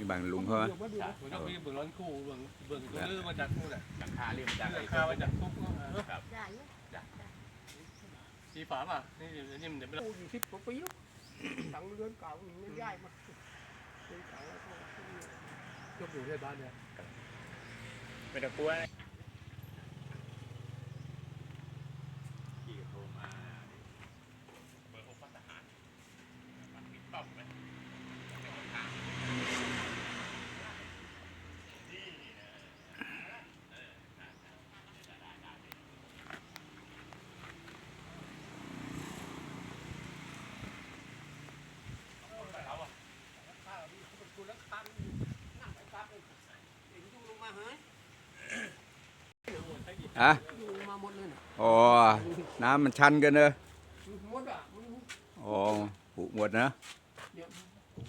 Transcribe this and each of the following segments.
มีบางลุงเขาไหมมันก็มีเบื้องร้อนคู่เบื้องเบื้องตัวเรื่องมาจากคู่แหละหลังคาเรียมจากราคามาจากทุกครับสีฝาป่ะนี่เดี๋ยวนี่มันเดี๋ยวไม่ปูอยู่สิบกว่าปีแล้วหลังเรือนเก่ามันย้ายมาเรือนเก่าแล้วก็ยกอยู่ในบ้านเนี่ยไม่ต้องกลัวขี่โทรมาเบอร์หกพันทหารมันมีป้อมไหมนั่งไปกลับเลยเห็นอยู่ลงมาหาย ฮะมาหมดเลยอ๋อ น้ำมันชันกันเนอะหมดอะอ๋อผุหมดนะ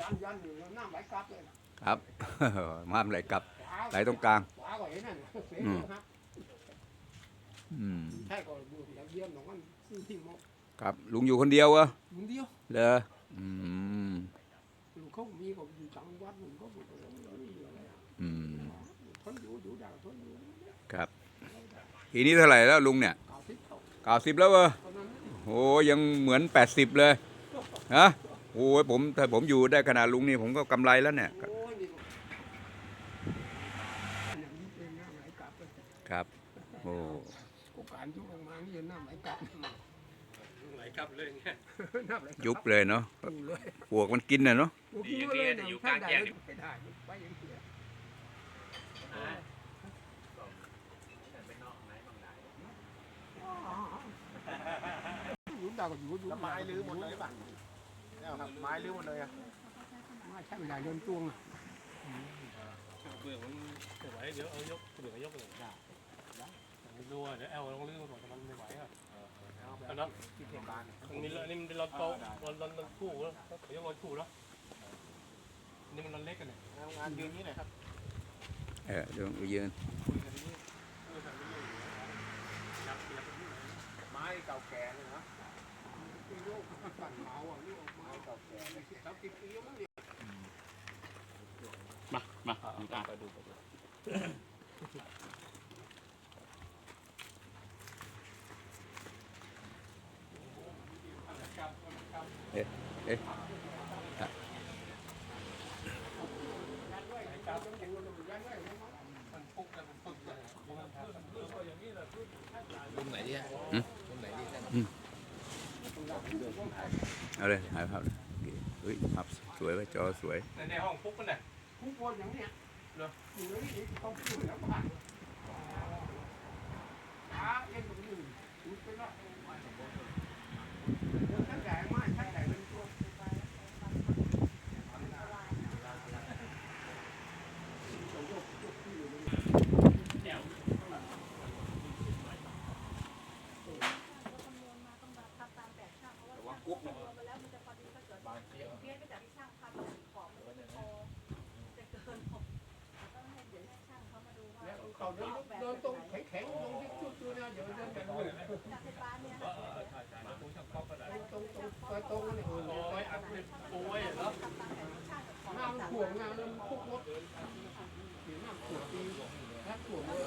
ยันยันน้ำไหลกลับเลยครับมาไหลกลับไหลตรงกลางขวาก็เห็นนั่นอืมครับอืมใช่ก็ดูเยี่ยมน้องมันที่มอครับลุงอยู่คนเดียวเหรอเดียวเหรออืมลุงเขามีก็อยู่จังหวัดลุงเขาบอกว่าไม่มีอะไรอะอืมครับ ทีนี้เท่าไหร่แล้วลุงเนี่ยเก่าทิศเขาเก้าสิบแล้วเวอตอนนั้นโอ้ยังเหมือนแปดสิบเลยฮะโอ้ยผมถ้าผมอยู่ได้ขนาดลุงนี่ผมก็กำไรแล้วเนี่ยโอ้ยนี่อย่างนี้เป็นน้ำไหลกลับเลยครับโอ้โอกาสยุบลงมานี่น้ำไหลกลับไหลกลับเลยเนี่ยน้ำไหลกลับยุบเลยเนาะอยู่เลยปวกมันกินน่ะเนาะอยู่ที่นู่นเลยนะถ้าได้ไปได้ไปอย่างเดียวอยู่ ดาวก็อยู่อยู่แล้วไม้ลื้อหมดเลยป่ะเนี่ยครับไม้ลื้อหมดเลยอะไม้ช่างใหญ่เดินตวงอะเบื้องมันไม่ไหวเดี๋ยวเอายกเบื้องยกเลยได้ดูเดี๋ยวแอลลองเรื่องก่อนมันไม่ไหวอะอันนั้นที่เทศบาลมันมีนี่มันเป็นรอนโต๊ะรอนรอนรอนคู่แล้วยกรอนคู่แล้วนี่มันรอนเล็กกันเนี่ยทำงานยืนนี้หน่อยครับเออเดี๋ยวไปยืนไม้เก่าแก่เลยนะโยกปั่นเมาอ่ะนี่ออกมา ไม้เก่าแก่ สักสิบปีมั้งเนี่ย มามาดูตาไปดูไปดู มันปุ๊กกันมันปุ๊กกัน มุมไหนดีฮะ อืม มุมไหนดี เอาเลยถ่ายภาพเลยโอเคเฮ้ยภาพสวยไว้ยจอสวย ในในห้องปุ๊กกันเนี่ยผู้คนอย่างเนี้ยอยู่นี่ต้องพูดแล้วผ่านขาเอ็นตรงนี้อุดไปแล้วท่านใหญ่มากท่านใหญ่เป็นตัว เขาเดินเดินตรง แข็งๆตรงที่จุดๆนะเดี๋ยวเดินแบบนี้ตรงตรงตรงตรงตรงนี่โอ้ยอัดเป็นโอ้ยเนาะน้ำถ่วงน้ำมันคุกมดหินน้ำถ่วงตีถ้าถ่วงเลย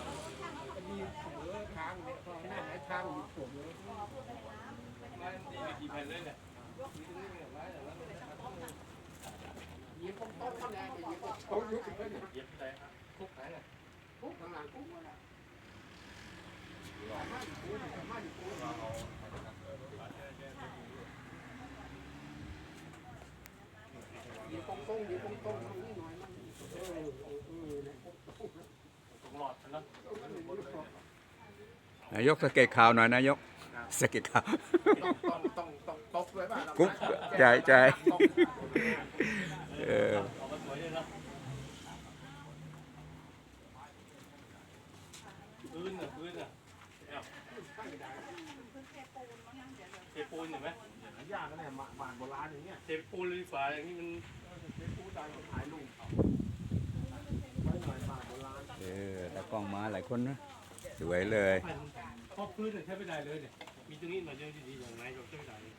มีเสือทางเนี่ยพอหน้าไหนทางมีถ่วงเลยมันกี่แผ่นเลยเนี่ยยิงต้มต้มมันแรงยิงต้มยุบไปเนี่ยเย็บใจคุกไหนเนี่ยคุกข้างหลังคุกมันอะมาอ ยู่คุกมาอยู่คุกยิงตรงตรงยิงตรงตรงตรงนี้หน่อยมันเออเออเออเนี่ยตรงหลอดนเนาะนายกสะเก็ตข่าวหน่อยนายกสะเก็ตข่าวต้องต้องต้องตบเลยป่ะกุ๊บจ่ายจ่ายเออออกมาสวยเลยเนาะพื้นอะพื้นอะ เทปูนเห็นไหมยากนะเนี่ยบานโบราณอย่างเงี้ยเทปูนหรือฝาอย่างนี้มันผู้ใดถ่ายรูปไว้หน่อยบานโบราณเออตากล้องมาหลายคนนะสวยเลยพราะพื้นเนี่ยใช้ไม่ได้เลยเนี่ยมีตรงนี้หน่อยเดียวดีๆอย่างไรก็ใช้ไม่ได้เลย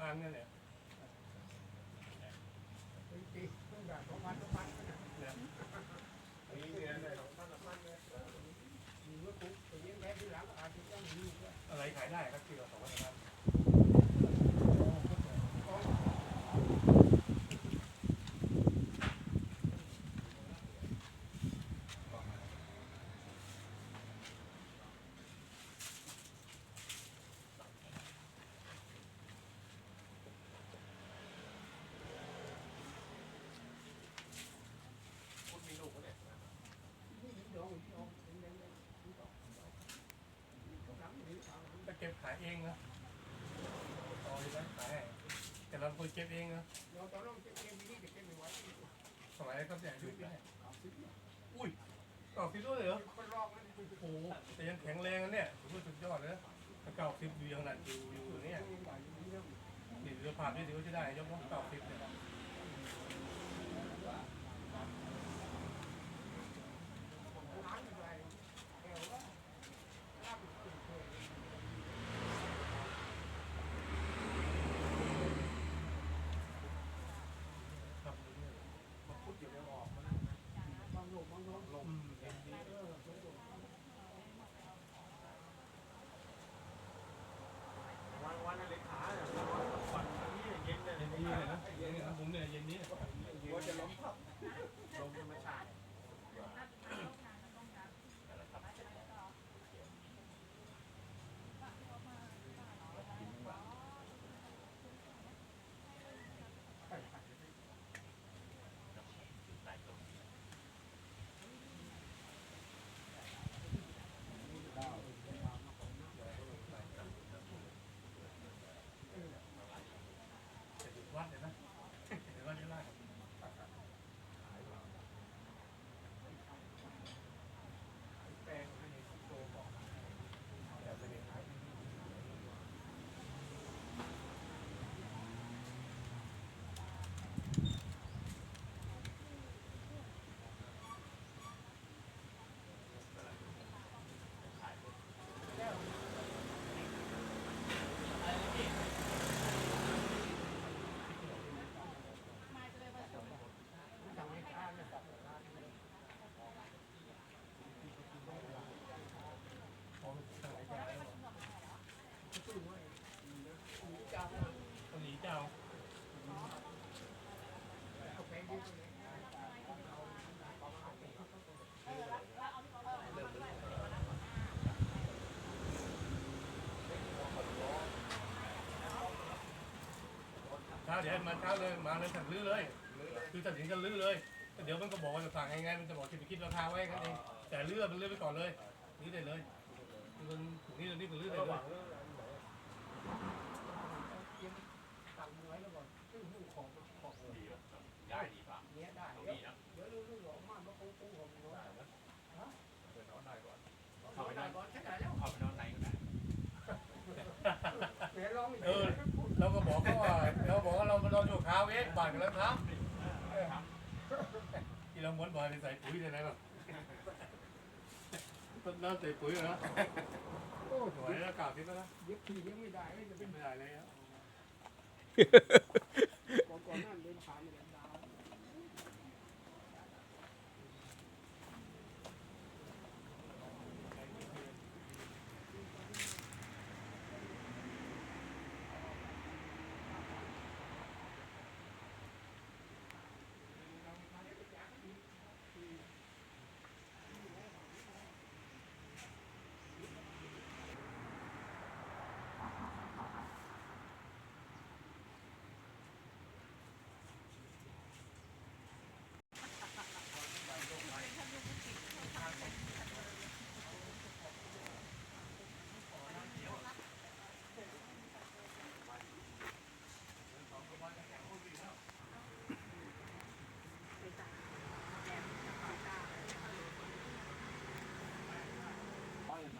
อันเนี่ยแหละต้องแบบประมาณประมาณนั้นมีเงินเลยของท่านละมันเลยมีเมื่อปุ๊บไปเลี้ยงแพ้ที่หลังอาจจะต้องมีอะไรขายได้ครับที่เชื่อครับายเองนะต่อเลยนะขายให้แต่เราเคนเก็บเองนะเราตอนนั้นเก็บเองินนี้จะเก็บไม่ไหวสมัยก็แต่อยุคได้อุ้ยเก่าสิบด้วยเหรอคนรอบนั้นโอ้โหแต่ยังแข็งแรงนะเนี่ยถือว่าสุดยอดเลยถ้าเก่าสิบอยู่ยังนั้นอยู่อยู่เนี่ยนี่เรือผ่านนี่ถือว่าจะได้ยกน้องเก่าสิบเนี่ย ร้านอะไรแถวว่าลาบเป็นเคย ครับ พูดอยู่แล้วออกมันบางโลกบางโลกลง อืมเย็นดี เออลงลง วันวันอะไรขาเนี่ยวันนี้เย็นเลย เย็นดีเลยนะเย็นนะผม เนี่ยเย็นนี้ว่าจะล้มพับลมธรรมชาติ จะอยู่วัดเลยนะเดี๋ยววัดจะได้ แปลงให้โตบอก แต่ไม่ได้ขาย ทำให้ข้าวเนี่ย ของทางไหนจะได้ ตู้ไว้มีเจ้า คนหนีเจ้า เอาแพงดีเลย เช้าเดี๋ยวมาเช้าเลยมาเลยสั่งลื้อเลย คือตัดสินกันลื้อเลยเดี๋ยวมันก็บอกว่าจะสั่งยังไงมันจะบอกจะไปคิดราคาไว้กันเองแต่เลือกมันเลือกไปก่อนเลยลื้อได้เลยคือมันถึงนี่นี่มันลื้อได้เลยตังไว้แล้วก่อนซึ่งหูของของดีป่ะได้ดีป่ะเนี้ยได้ตรงเดี๋ยวนี้นะเดี๋ยวรู้ๆออกมามาคงคงของน้องไปนอนได้ก่อนเข้าไปได้ก่อนใช่ไหมแล้วเข้าไปนอนในก็ได้เดี๋ยวลองเออเราก็บอกเขาว่า เราบอกว่าเรามานอนอยู่คาเวสบ้านกันแล้วครับที่เราม้วนบ่อยไปใส่ปุ๋ยได้ไหมแบบต้นน้ำใส่ปุ๋ยเหรอโอ้สวยแล้วกล่าวทิพย์แล้วนะยึดทียังไม่ได้จะเป็นไม่ได้เลยครับ ก่อนก่อนนั้นเดินผ่านเนี่ยดาว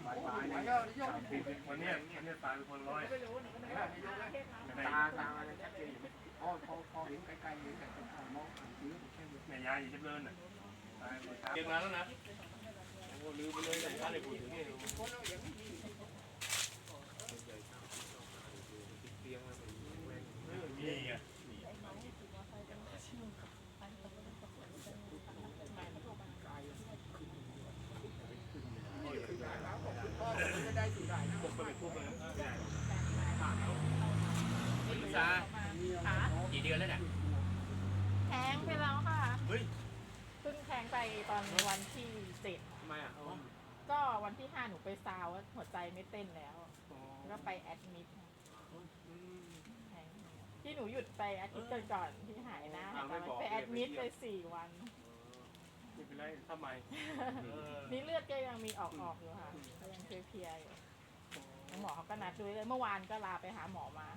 หลายหลาย ไห วเนี่ยแล้วยกวันเนี้ยวันนี้ตาเป็นคนร้อยตาตาอะไรชัดเจนอยู่พอพอพอเห็นไกลๆเห็นแต่ข้ามองผ่านซื้อแค่แม่ยายอยู่ที่เลินน่ะเก็บมาแล้วนะโอ้ลืมไปเลยแต่ถ้าได้พูดถึงนี่คนเราอย่างนี้ยงมัน ปุ๊บไปปุ๊บเลย ลิซา ค่ะ กี่เดือนแล้วเนี่ย แทงไปแล้วค่ะ เฮ้ย เพิ่งแทงไปตอนวันที่เจ็ด ทำไมอะ ก็วัน ที่ห้าหนูไปซาวว่าหัวใจไม่เต้นแล้วแล้วก็ไปแอดมิดค่ะแทงที่หนูหยุดไปอาทิตย์ก่อนๆที่หายนะแต่มันไปแอดมิดไปสี่วัน ไม่เป็นไรทำไมนี่เลือดก็ยังมีออกออกๆอยู่ค่ะ ก็ยังเพลียๆอยู่แล้วหมอเขาก็นัดดูเลยเมื่อวานก็ลาไปหาหมอมา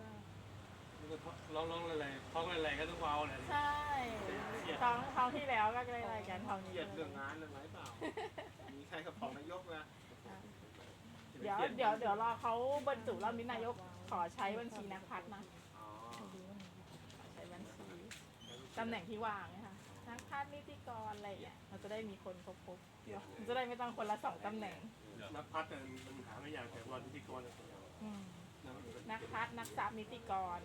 ก็ลองลองอะไรท้องอะไรก็ต้องเอาแหละใช่ท้องท้องที่แล้วก็เลยอะไรกันท้องเคนี้รียดเรื่องงานเรื่องอะไรเปล่า มีใครกับของนายกนะเดี๋ยวเดี๋ยวเดี๋ยวรอเขาบรรจุรอบนี้นายกขอใช้บัญชีนักพัฒนะอ๋อใช้บัญชีตำแหน่งที่ว่างนะคะนักพัฒนิติกรอะไรอย่างเงี้ยมันจะได้มีคนครบๆมันจะได้ไม่ต้องคนละสองตำแหน่งนักพัฒน์มันหาไม่ยากแต่ว่าพิธีกรเนี่ยอืมนักพัฒนักทรัพย์นิติกร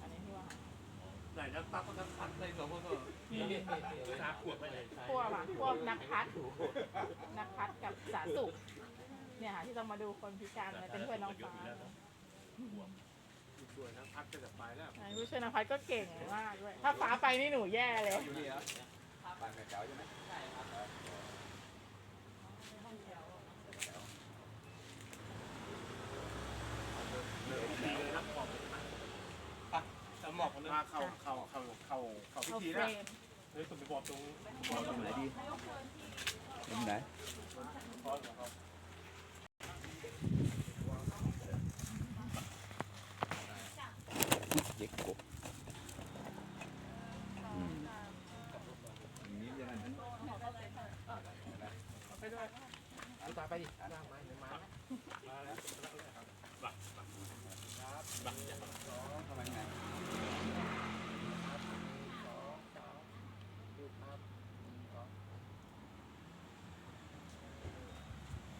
อันนี้ที่ว่าง ไหนนักตักก็นักพัดในสองคนก็นี่นี่สาขวดไปเลยพวกอะพวกนักพัดนักพัดกับสาสุขเนี่ยค่ะที่ต้องมาดูคนพิการอะไรเป็นเพื่อนน้องฟ้าส่วยนักพัดก็จะไปแล้วอ่ผู้ช่วยนักพัดก็เก่งมากด้วยถ้าฟ้าไปนี่หนูแย่เลยอยู่นี่เหรอบ้านแม่เจ๋าใช่ไหมจะห มอกกันเลยมาเข้าเข้าเข้าเข้าเข้าพิเอาธีเฟรแล้วมเฮ้ยต้องไปบอกตรงตรงไหนดีตรงไหนคอนของเขาเย็กกบอืมนี่ยังไงนั้นไปด้วยตาไปดิร่างไม้เดี๋ยวมาทำไมไง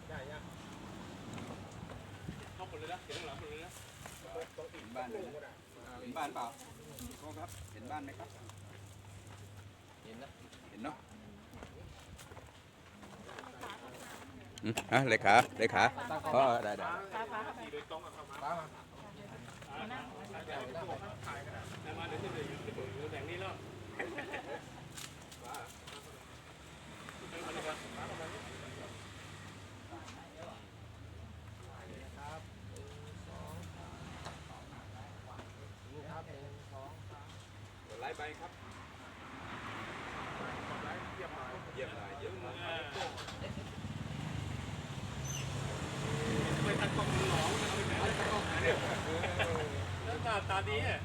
ได้ยัง เห็นข้างหลังหมดเลยนะเห็นบ้านเลยนะเห็นบ้านเปล่าโทษครับเห็นบ้านไหมครับ เห็นนะเห็นเนาะอืมอะเลขาเลขาอ๋อได้ได้ ฟ้าฟ้าเข้าไป โดยตรงกับเข้ามา มานั่ง แต่มาเดี๋ยวจะอยู่ที่อยู่แหล่งนี้แล้วไปมาเลยครับ ไลฟ์ไปครับ เยี่ยมเลยเยี่ยมเลย ไปตัดกล้องมือหลองเอาไปไหนตัดกล้องเนี่ยแล้วตาตาดีอะ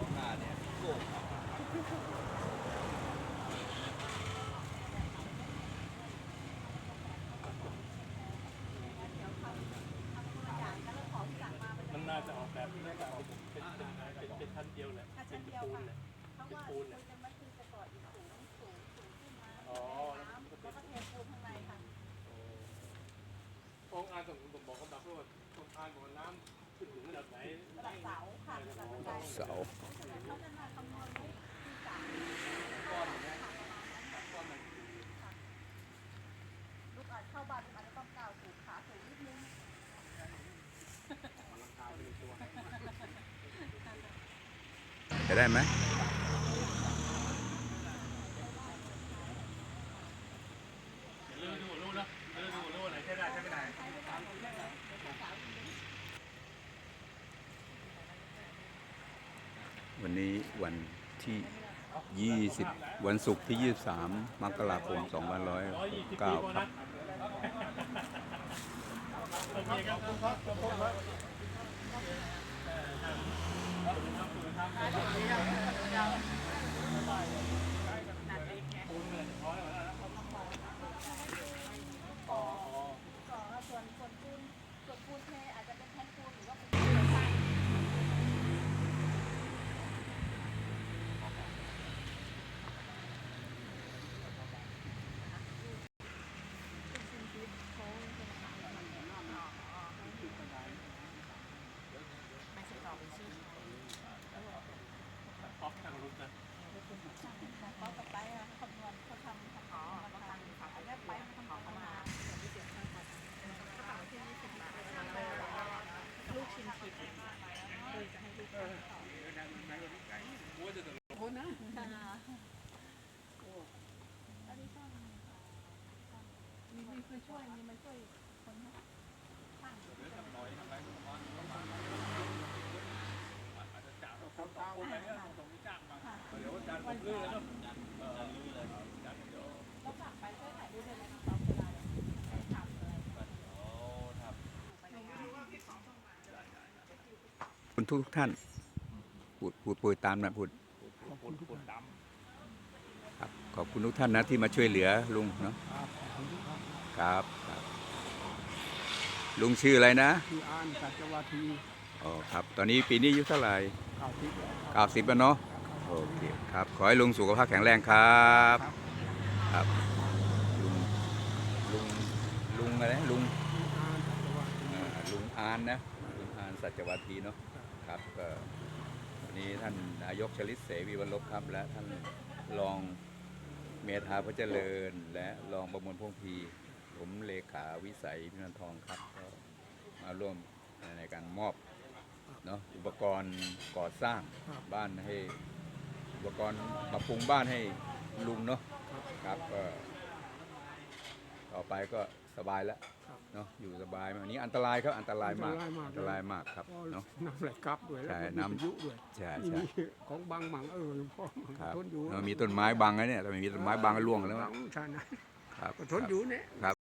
อองหน้าเนี่ยโก้งมันน่าจะออกแบบน่าจะเป็นเป็นเป็นเป็นชั้นเดียวแหละเป็นปูนแหละเพราะว่าคุยกันไม่คือจะก่ออีกสูงสูงสูงขึ้นมาอ๋อน้ำแล้วก็เทปูนข้างในค่ะองค์อ่านผมผมบอกเขาแบบว่าองค์อ่ เสาวณไว้ที่สามลูกอาจเข้าบ้านอาจจะต้องก้าวสูงขาสูงนิดนึงจะได้ไหม เรื่องดูรู้นะเรื่องดูรู้ไหนใช้ได้ใช้ไม่ได้ วันนี้วันที่ 20 วันศุกร์ที่ 23 มกราคมร้อยยี่สิบปี2509ก่อนครันะบอเคครับคุณครับขอบคุณครับก่อส่วนส่วนปูนส่วนปูนเทอาจจะเป็นแท่นปูนหรือว่าเป็น ไม่ใช่ต่อเป็นชื่อ ท็อปทางรุ่นนะ ช่วยนี่มันช่วยคนนะตั้งหรือทำหน่อยทำอะไรก็ประมาณประมาณอาจจะจ่ายคนสองคนอะไรเงี้ยสองจ้างมาเดี๋ยวการผมลื้อเลยเนาะเออลื้อเลยจัดเดี๋ยวแล้วฝากไปช่วยถ่ายรูปด้วยนะตอนเวลาไปทำอะไรคุณทุกท่านพูดพูดพูดตามนะพูดปวดปวดดครับขอบคุณทุกท่านนะที่มาช่วยเหลือลุงเนาะ ครับครับ ลุงชื่ออะไรนะคืออ่านสัจวาทีอ๋อครับ ตอนนี้ปีนี้อายุเท่าไหร่ข่าวทิพย์เก้าสิบแล้วเนาะโอเคครับ ขอให้ลุงสุขภาพแข็งแรงครับครับลุงลุงลุงอะไรนะลุงอ่านสัจวาทีอ่าลุงอานนะลุงอานสัจวัตถีเนาะครับก็วันนี้ท่านนายกชลิตเสวีวรลบครับและท่านรองเมธาพระเจริญ และรองประมวลพงพี ผมเลขาวิสัยพินันทองครับก็มาร่วมในการมอบเนาะอุปกรณ์ก่อสร้างบ้านให้อุปกรณ์ปรับปรุงบ้านให้ลุงเนาะครับก็ต่อไปก็สบายแล้วเนาะอยู่สบายมากอันนี้อันตรายครับอันตรายมากอันตรายมากครับก็เนาะน้ำไหลกลับด้วยแล้วใช่ก็มีน้ำพายุด้วยใช่นี่ใช่มีของบางหมังเออหลวงพ่อมันครับทนอยู่เออมีต้นไม้บังนะเนี่ยถ้าไม่มีต้นไม้บังก็ร่วงแล้วบันะงใช่นะครับก็ทนอยู่เนี่ยครับ